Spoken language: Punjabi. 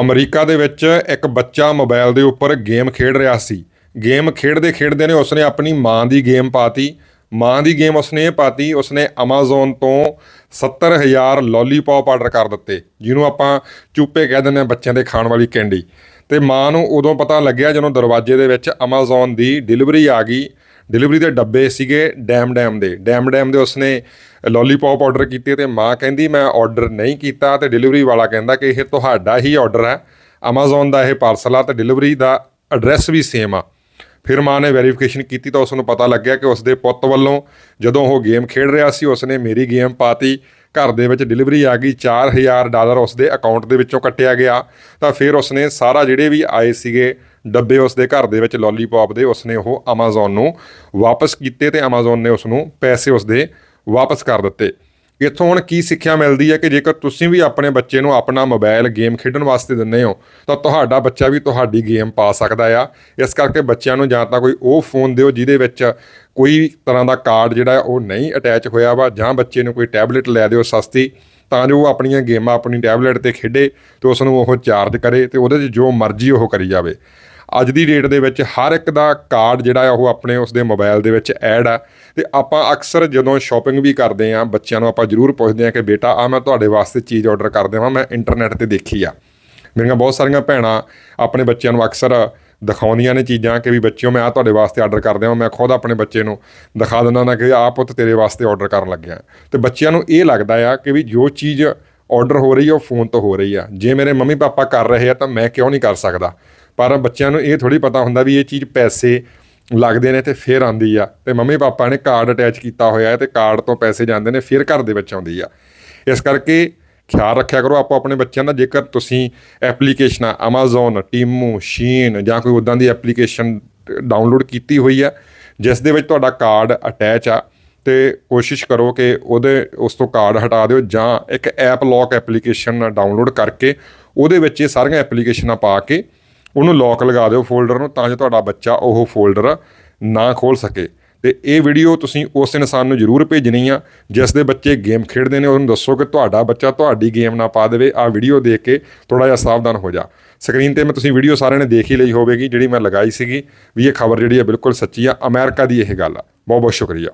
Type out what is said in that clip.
ਅਮਰੀਕਾ ਦੇ ਵਿੱਚ ਇੱਕ ਬੱਚਾ ਮੋਬਾਈਲ ਦੇ ਉੱਪਰ ਗੇਮ ਖੇਡ ਰਿਹਾ ਸੀ। ਗੇਮ ਖੇਡਦੇ ਖੇਡਦੇ ਨੇ ਉਸਨੇ ਆਪਣੀ ਮਾਂ ਦੀ ਗੇਮ ਪਾਤੀ। ਮਾਂ ਦੀ ਗੇਮ ਉਸਨੇ ਇਹ ਪਾਤੀ, ਉਸਨੇ Amazon ਤੋਂ 70000 ਲੋਲੀਪੌਪ ਆਰਡਰ ਕਰ ਦਿੱਤੇ, ਜਿਹਨੂੰ ਆਪਾਂ ਚੂਪੇ ਕਹਿ ਦਿੰਦੇ ਆ ਬੱਚਿਆਂ ਦੇ ਖਾਣ ਵਾਲੀ ਕੈਂਡੀ। ਤੇ ਮਾਂ ਨੂੰ ਉਦੋਂ ਪਤਾ ਲੱਗਿਆ ਜਦੋਂ ਦਰਵਾਜ਼ੇ ਦੇ ਵਿੱਚ Amazon ਦੀ ਡਿਲੀਵਰੀ ਆ ਗਈ। ਡਿਲੀਵਰੀ ਦੇ ਡੱਬੇ ਸੀਗੇ ਡੈਮ ਡੈਮ ਦੇ। ਡੈਮ ਡੈਮ ਦੇ ਉਸਨੇ ਲੋਲੀਪੌਪ ਆਰਡਰ ਕੀਤੇ ਤੇ ਮਾਂ ਕਹਿੰਦੀ, ਮੈਂ ਆਰਡਰ ਨਹੀਂ ਕੀਤਾ। ਤੇ ਡਿਲੀਵਰੀ ਵਾਲਾ ਕਹਿੰਦਾ ਕਿ ਇਹ ਤੁਹਾਡਾ ਹੀ ਆਰਡਰ ਹੈ। Amazon ਦਾ ਇਹ ਪਾਰਸਲ ਆ ਤੇ ਡਿਲੀਵਰੀ ਦਾ ਐਡਰੈਸ ਵੀ ਸੇਮ ਆ। ਫਿਰ ਮਾਂ ਨੇ ਵੈਰੀਫਿਕੇਸ਼ਨ ਕੀਤੀ ਤਾਂ ਉਸ ਨੂੰ ਪਤਾ ਲੱਗਿਆ ਕਿ ਉਸ ਦੇ ਪੁੱਤ ਵੱਲੋਂ ਜਦੋਂ ਉਹ ਗੇਮ ਖੇਡ ਰਿਹਾ ਸੀ, ਉਸਨੇ ਮੇਰੀ ਗੇਮ ਪਾਤੀ। ਘਰ ਦੇ ਵਿੱਚ ਡਿਲੀਵਰੀ ਆ ਗਈ। 4000 ਡਾਲਰ ਉਸ ਦੇ ਅਕਾਊਂਟ ਦੇ ਵਿੱਚੋਂ ਕੱਟਿਆ ਗਿਆ। ਤਾਂ ਫਿਰ ਉਸਨੇ ਸਾਰਾ ਜਿਹੜੇ ਵੀ ਆਏ ਸੀਗੇ ਡੱਬੇ ਉਸ ਦੇ ਘਰ ਦੇ ਵਿੱਚ ਲੋਲੀਪੌਪ ਦੇ, ਉਸਨੇ ਉਹ Amazon ਨੂੰ ਵਾਪਸ ਕੀਤੇ ਤੇ Amazon ਨੇ ਉਸ ਨੂੰ ਪੈਸੇ ਉਸ ਦੇ ਵਾਪਸ ਕਰ ਦਿੱਤੇ। ਇੱਥੋਂ ਹੁਣ ਕੀ ਸਿੱਖਿਆ ਮਿਲਦੀ ਹੈ ਕਿ ਜੇਕਰ ਤੁਸੀਂ ਵੀ ਆਪਣੇ ਬੱਚੇ ਨੂੰ ਆਪਣਾ ਮੋਬਾਈਲ ਗੇਮ ਖੇਡਣ ਵਾਸਤੇ ਦਿੰਦੇ ਹੋ, ਤਾਂ ਤੁਹਾਡਾ ਬੱਚਾ ਵੀ ਤੁਹਾਡੀ ਗੇਮ ਪਾ ਸਕਦਾ ਆ। ਇਸ ਕਰਕੇ ਬੱਚਿਆਂ ਨੂੰ ਜਾਂ ਤਾਂ ਕੋਈ ਉਹ ਫੋਨ ਦਿਓ ਜਿਹਦੇ ਵਿੱਚ ਕੋਈ ਤਰ੍ਹਾਂ ਦਾ ਕਾਰਡ ਜਿਹੜਾ ਉਹ ਨਹੀਂ ਅਟੈਚ ਹੋਇਆ ਵਾ, ਜਾਂ ਬੱਚੇ ਨੂੰ ਕੋਈ ਟੈਬਲੇਟ ਲੈ ਦਿਓ ਸਸਤੀ, ਤਾਂ ਜੋ ਉਹ ਆਪਣੀਆਂ ਗੇਮਾਂ ਆਪਣੀ ਟੈਬਲੇਟ ਤੇ ਖੇਡੇ ਤੇ ਉਸ ਨੂੰ ਉਹ ਚਾਰਜ ਕਰੇ ਤੇ ਉਹਦੇ 'ਚ ਜੋ ਮਰਜ਼ੀ ਉਹ ਕਰੀ ਜਾਵੇ। ਅੱਜ ਦੀ ਡੇਟ ਦੇ ਵਿੱਚ ਹਰ ਇੱਕ ਦਾ ਕਾਰਡ ਜਿਹੜਾ ਆ ਉਹ ਆਪਣੇ ਉਸ ਦੇ ਮੋਬਾਈਲ ਦੇ ਵਿੱਚ ਐਡ ਆ। ਤੇ ਆਪਾਂ ਅਕਸਰ ਜਦੋਂ ਸ਼ਾਪਿੰਗ ਵੀ ਕਰਦੇ ਆ, ਬੱਚਿਆਂ ਨੂੰ ਆਪਾਂ ਜ਼ਰੂਰ ਪੁੱਛਦੇ ਆ ਕਿ ਬੇਟਾ ਆ ਮੈਂ ਤੁਹਾਡੇ ਵਾਸਤੇ ਚੀਜ਼ ਆਰਡਰ ਕਰ ਦੇਵਾਂ, ਮੈਂ ਇੰਟਰਨੈਟ ਤੇ ਦੇਖੀ ਆ। ਮੇਰੀਆਂ ਬਹੁਤ ਸਾਰੀਆਂ ਭੈਣਾਂ ਆਪਣੇ ਬੱਚਿਆਂ ਨੂੰ ਅਕਸਰ ਦਿਖਾਉਂਦੀਆਂ ਨੇ ਚੀਜ਼ਾਂ ਕਿ ਵੀ ਬੱਚਿਓ, ਮੈਂ ਆ ਤੁਹਾਡੇ ਵਾਸਤੇ ਆਰਡਰ ਕਰ ਦੇਵਾਂ ਮੈਂ ਖੁਦ ਆਪਣੇ ਬੱਚੇ ਨੂੰ ਦਿਖਾ ਦਿੰਦਾ ਨਾ ਕਿ ਆਹ ਪੁੱਤ ਤੇਰੇ ਵਾਸਤੇ ਆਰਡਰ ਕਰਨ ਲੱਗਿਆ। ਤੇ ਬੱਚਿਆਂ ਨੂੰ ਇਹ ਲੱਗਦਾ ਆ ਕਿ ਵੀ ਜੋ ਚੀਜ਼ ਆਰਡਰ ਹੋ ਰਹੀ ਆ, ਉਹ ਫੋਨ ਤੋਂ ਹੋ ਰਹੀ ਆ। ਜੇ ਮੇਰੇ ਮੰਮੀ ਪਾਪਾ ਕਰ ਰਹੇ ਆ, ਤਾਂ ਮੈਂ ਕਿਉਂ ਨਹੀਂ ਕਰ ਸਕਦਾ? ਪਰ ਬੱਚਿਆਂ ਨੂੰ ਇਹ ਥੋੜੀ ਪਤਾ ਹੁੰਦਾ ਵੀ ਇਹ ਚੀਜ਼ ਪੈਸੇ ਲੱਗਦੇ ਨੇ ਤੇ ਫਿਰ ਆਉਂਦੀ ਆ। ਤੇ ਮੰਮੀ ਪਾਪਾ ਨੇ ਕਾਰਡ ਅਟੈਚ ਕੀਤਾ ਹੋਇਆ ਹੈ ਤੇ ਕਾਰਡ ਤੋਂ ਪੈਸੇ ਜਾਂਦੇ ਨੇ, ਫਿਰ ਘਰ ਦੇ ਵਿੱਚ ਆਉਂਦੀ ਆ। ਇਸ ਕਰਕੇ ਖਿਆਲ ਰੱਖਿਆ ਕਰੋ ਆਪੋ ਆਪਣੇ ਬੱਚਿਆਂ ਦਾ, ਜੇਕਰ ਤੁਸੀਂ ਐਪਲੀਕੇਸ਼ਨਾਂ Amazon ਟੀਮੂ ਸ਼ੀਨ ਜਾਂ ਕੋਈ ਉਦਾਂ ਦੀ ਐਪਲੀਕੇਸ਼ਨ ਡਾਊਨਲੋਡ ਕੀਤੀ ਹੋਈ ਆ, ਜਿਸ ਦੇ ਵਿੱਚ ਤੁਹਾਡਾ ਕਾਰਡ ਅਟੈਚ ਆ, ਤੇ ਕੋਸ਼ਿਸ਼ ਕਰੋ ਕਿ ਉਹਦੇ, ਉਸ ਤੋਂ ਕਾਰਡ ਹਟਾ ਦਿਓ ਜਾਂ ਇੱਕ ਐਪ ਲੌਕ ਐਪਲੀਕੇਸ਼ਨ ਡਾਊਨਲੋਡ ਕਰਕੇ ਉਹਦੇ ਵਿੱਚ ਇਹ ਸਾਰੀਆਂ ਐਪਲੀਕੇਸ਼ਨਾਂ ਪਾ ਕੇ ਉਹਨੂੰ ਲੌਕ ਲਗਾ ਦਿਓ ਫੋਲਡਰ ਨੂੰ ਤਾਂ ਜੋ ਤੁਹਾਡਾ ਬੱਚਾ ਉਹ ਫੋਲਡਰ ਨਾ ਖੋਲ ਸਕੇ। ਤੇ ਇਹ ਵੀਡੀਓ ਤੁਸੀਂ ਉਸ ਇਨਸਾਨ ਨੂੰ ਜ਼ਰੂਰ ਭੇਜਣੀ ਆ, ਜਿਸ ਦੇ ਬੱਚੇ ਗੇਮ ਖੇਡਦੇ ਨੇ, ਉਹਨੂੰ ਦੱਸੋ ਕਿ ਤੁਹਾਡਾ ਬੱਚਾ ਤੁਹਾਡੀ ਗੇਮ ਨਾ ਪਾ ਦੇਵੇ। ਆ ਵੀਡੀਓ ਦੇਖ ਕੇ ਥੋੜਾ ਜਿਹਾ ਸਾਵਧਾਨ ਹੋ ਜਾ। ਸਕਰੀਨ ਤੇ ਮੈਂ ਤੁਸੀਂ ਵੀਡੀਓ ਸਾਰਿਆਂ ਨੇ ਦੇਖ ਹੀ ਲਈ ਹੋਵੇਗੀ, ਜਿਹੜੀ ਮੈਂ ਲਗਾਈ ਸੀਗੀ, ਵੀ ਇਹ ਖਬਰ ਜਿਹੜੀ ਹੈ ਬਿਲਕੁਲ ਸੱਚੀ ਆ। ਅਮਰੀਕਾ ਦੀ ਇਹ ਗੱਲ ਆ। ਬਹੁਤ ਬਹੁਤ ਸ਼ੁਕਰੀਆ।